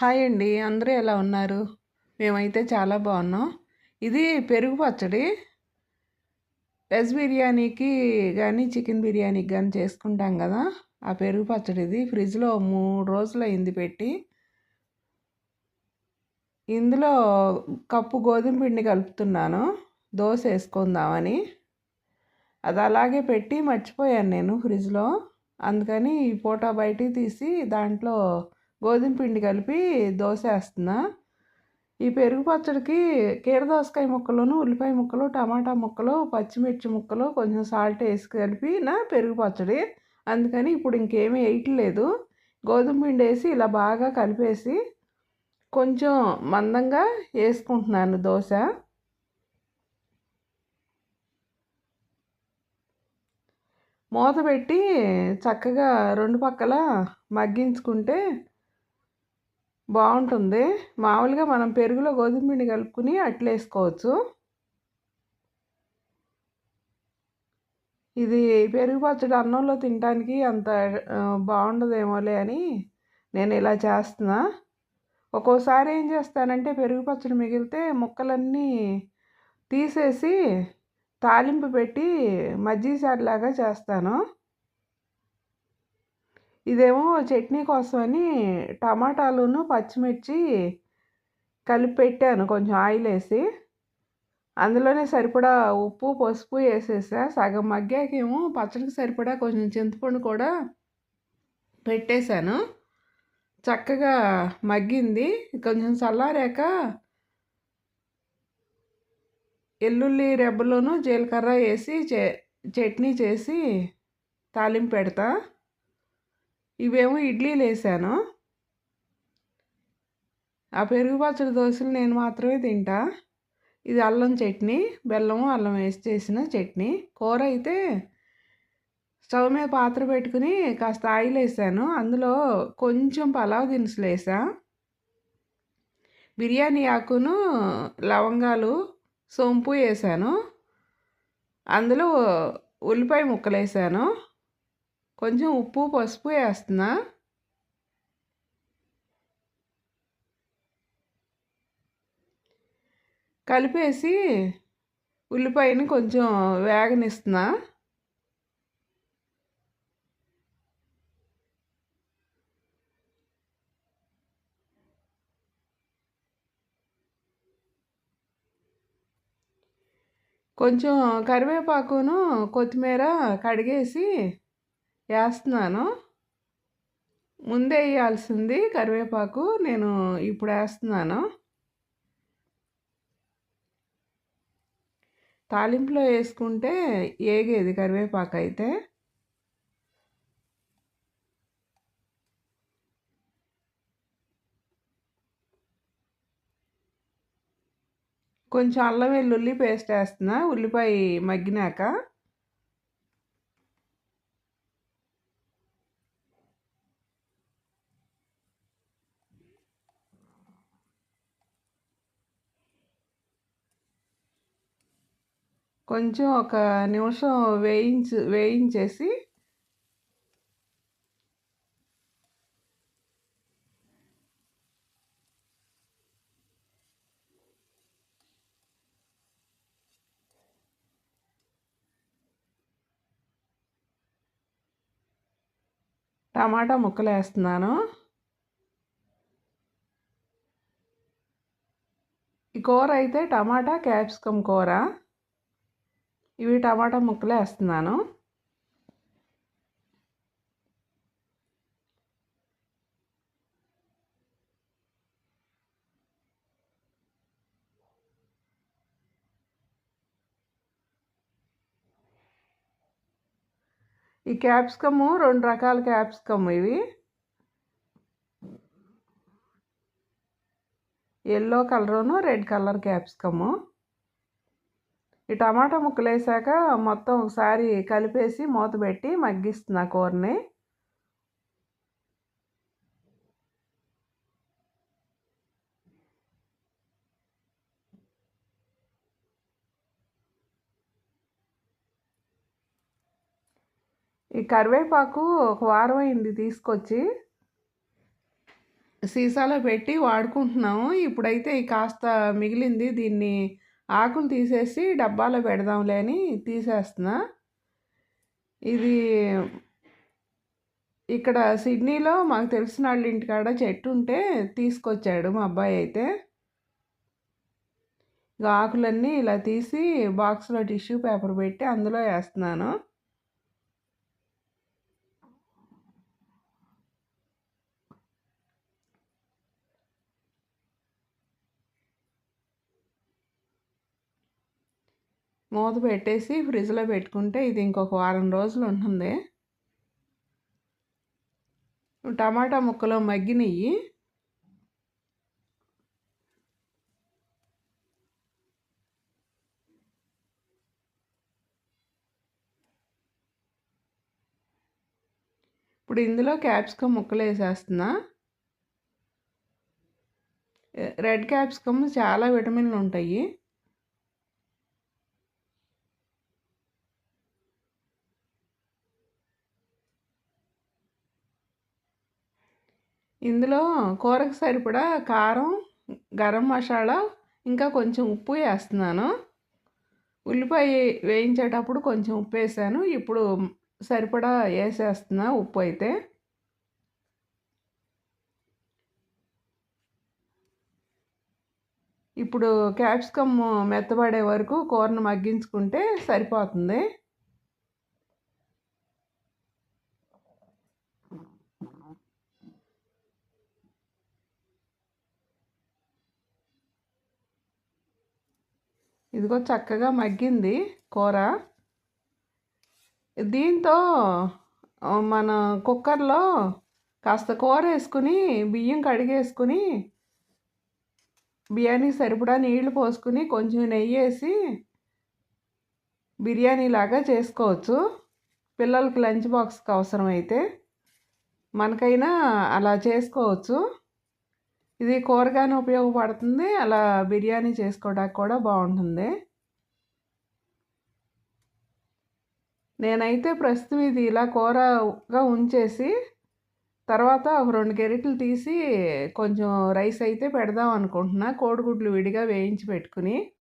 Hi అండి అందరూ ఎలా ఉన్నారు? మేమైతే చాలా బాగున్నాం. ఇది పెరుగు పచ్చడి. వెజ్ బిర్యానీకి కానీ చికెన్ బిర్యానీకి కానీ చేసుకుంటాం కదా. ఆ పెరుగు పచ్చడి ఇది. ఫ్రిడ్జ్లో మూడు రోజులు అయింది పెట్టి. ఇందులో కప్పు గోధుమ పిండి కలుపుతున్నాను. దోశ వేసుకుందామని. అది అలాగే పెట్టి మర్చిపోయాను నేను ఫ్రిడ్జ్లో. అందుకని ఈ పూట బయటికి తీసి దాంట్లో గోధుమ పిండి కలిపి దోశ వేస్తున్నా. ఈ పెరుగు పచ్చడికి కీరదోసకాయ ముక్కలను ఉల్లిపాయ ముక్కలు టమాటా ముక్కలు పచ్చిమిర్చి ముక్కలు కొంచెం సాల్ట్ వేసి కలిపి నా పెరుగు పచ్చడి. అందుకని ఇప్పుడు ఇంకేమీ వేయట్లేదు గోధుమ పిండి వేసి ఇలా బాగా కలిపేసి కొంచెం మందంగా వేసుకుంటున్నాను దోశ. మూత పెట్టి చక్కగా రెండు పక్కల మగ్గించుకుంటే బాగుంటుంది. మామూలుగా మనం పెరుగులో గోధుమ పిండి కలుపుకుని అట్లేసుకోవచ్చు ఇది పెరుగు పచ్చడి అన్నంలో తినడానికి అంత బాగుండదేమోలే అని నేను ఇలా చేస్తున్నా. ఒక్కోసారి ఏం చేస్తానంటే పెరుగు పచ్చడి మిగిలితే ముక్కలన్నీ తీసేసి తాలింపు పెట్టి మజ్జిగ లాగా చేస్తాను. ఇదేమో చట్నీ కోసమని టమాటాలును పచ్చిమిర్చి కలిపి పెట్టాను కొంచెం ఆయిల్ వేసి. అందులోనే సరిపడా ఉప్పు పసుపు వేసేసా సగం మగ్గాకేమో పచ్చడికి సరిపడా కొంచెం చింతపండు కూడా పెట్టేశాను. చక్కగా మగ్గింది. కొంచెం చల్లారాక ఎల్లుల్లి రెబ్బలోను జీలకర్ర వేసి చట్నీ చేసి తాలింపు పెడతా. ఇవేమో ఇడ్లీలు వేసాను ఆ పెరుగు పచ్చడి దోశలు నేను మాత్రమే తింటా. ఇది అల్లం చట్నీ బెల్లము అల్లం వేసి చేసిన చట్నీ. కూర అయితే స్టవ్ మీద పాత్ర పెట్టుకుని కాస్త ఆయిల్ వేసాను అందులో కొంచెం పలావ్ దినుసులు వేసా బిర్యానీ ఆకును లవంగాలు సోంపు వేసాను. అందులో ఉల్లిపాయ ముక్కలు వేసాను కొంచెం ఉప్పు పసుపు వేస్తున్నా. కలిపేసి ఉల్లిపాయని కొంచెం వేగనిస్తున్నా. కొంచెం కరివేపాకును కొత్తిమీర కడిగేసి వేస్తున్నాను. ముందే వేయాల్సింది కరివేపాకు నేను ఇప్పుడు వేస్తున్నాను. తాలింపులో వేసుకుంటే ఏగేది కరివేపాకు అయితే. కొంచెం అల్లం వెల్లుల్లి పేస్ట్ వేస్తున్నా ఉల్లిపాయ మగ్గినాక. కొంచెం ఒక నిమిషం వేయించి వేయించేసి టమాటా ముక్కలు వేస్తున్నాను ఈ కూర అయితే టమాటా క్యాప్సికమ్ కూర. ఇవి టమాటా ముక్కలు వేస్తున్నాను. ఈ క్యాప్సికము రెండు రకాల క్యాప్సికమ్ ఇవి. ఎల్లో కలరును రెడ్ కలర్ క్యాప్సికము. ఈ టమాటా ముక్కలు వేసాక మొత్తం ఒకసారి కలిపేసి మూత పెట్టి మగ్గిస్తున్నా కూరని. ఈ కరివేపాకు ఒక వారం అయింది తీసుకొచ్చి. సీసాలో పెట్టి వాడుకుంటున్నాము. ఇప్పుడైతే ఈ కాస్త మిగిలింది దీన్ని ఆకులు తీసేసి డబ్బాలో పెడదాంలే అని తీసేస్తున్నా. ఇది ఇక్కడ సిడ్నీలో మాకు తెలిసిన వాళ్ళ ఇంటికాడ చెట్టు ఉంటే తీసుకొచ్చాడు మా అబ్బాయి అయితే. ఇక ఆకులన్నీ ఇలా తీసి బాక్స్లో టిష్యూ పేపర్ పెట్టి అందులో వేస్తున్నాను. మూత పెట్టేసి ఫ్రిడ్జ్లో పెట్టుకుంటే ఇది ఇంకొక వారం రోజులు ఉంటుంది. టమాటా ముక్కలు మగ్గినవి ఇప్పుడు ఇందులో క్యాప్సికమ్ ముక్కలు వేసేస్తున్నా. రెడ్ క్యాప్సికమ్ చాలా విటమిన్లు ఉంటాయి. ఇందులో కూరకు సరిపడా కారం గరం మసాలా ఇంకా కొంచెం ఉప్పు వేస్తున్నాను. ఉల్లిపాయ వేయించేటప్పుడు కొంచెం ఉప్పు వేసాను. ఇప్పుడు సరిపడా వేసేస్తున్నా ఉప్పు అయితే. ఇప్పుడు క్యాప్సికమ్ మెత్తబడే వరకు కూరను మగ్గించుకుంటే సరిపోతుంది. ఇదిగో చక్కగా మగ్గింది కూర. దీంతో మన కుక్కర్లో కాస్త కూర వేసుకుని బియ్యం కడిగేసుకుని బిర్యానీ సరిపడా నీళ్ళు పోసుకుని కొంచెం నెయ్యి వేసి బిర్యానీ లాగా చేసుకోవచ్చు. పిల్లలకి లంచ్ బాక్స్కి అవసరమైతే మనకైనా అలా చేసుకోవచ్చు. ఇది కూరగానే ఉపయోగపడుతుంది. అలా బిర్యానీ చేసుకోవడానికి కూడా బాగుంటుంది. నేనైతే ప్రస్తుతం ఇది ఇలా కూరగా ఉంచేసి తర్వాత ఒక రెండు గెరిటలు తీసి కొంచెం రైస్ అయితే పెడదాం అనుకుంటున్నా. కోడిగుడ్లు విడిగా వేయించి పెట్టుకుని.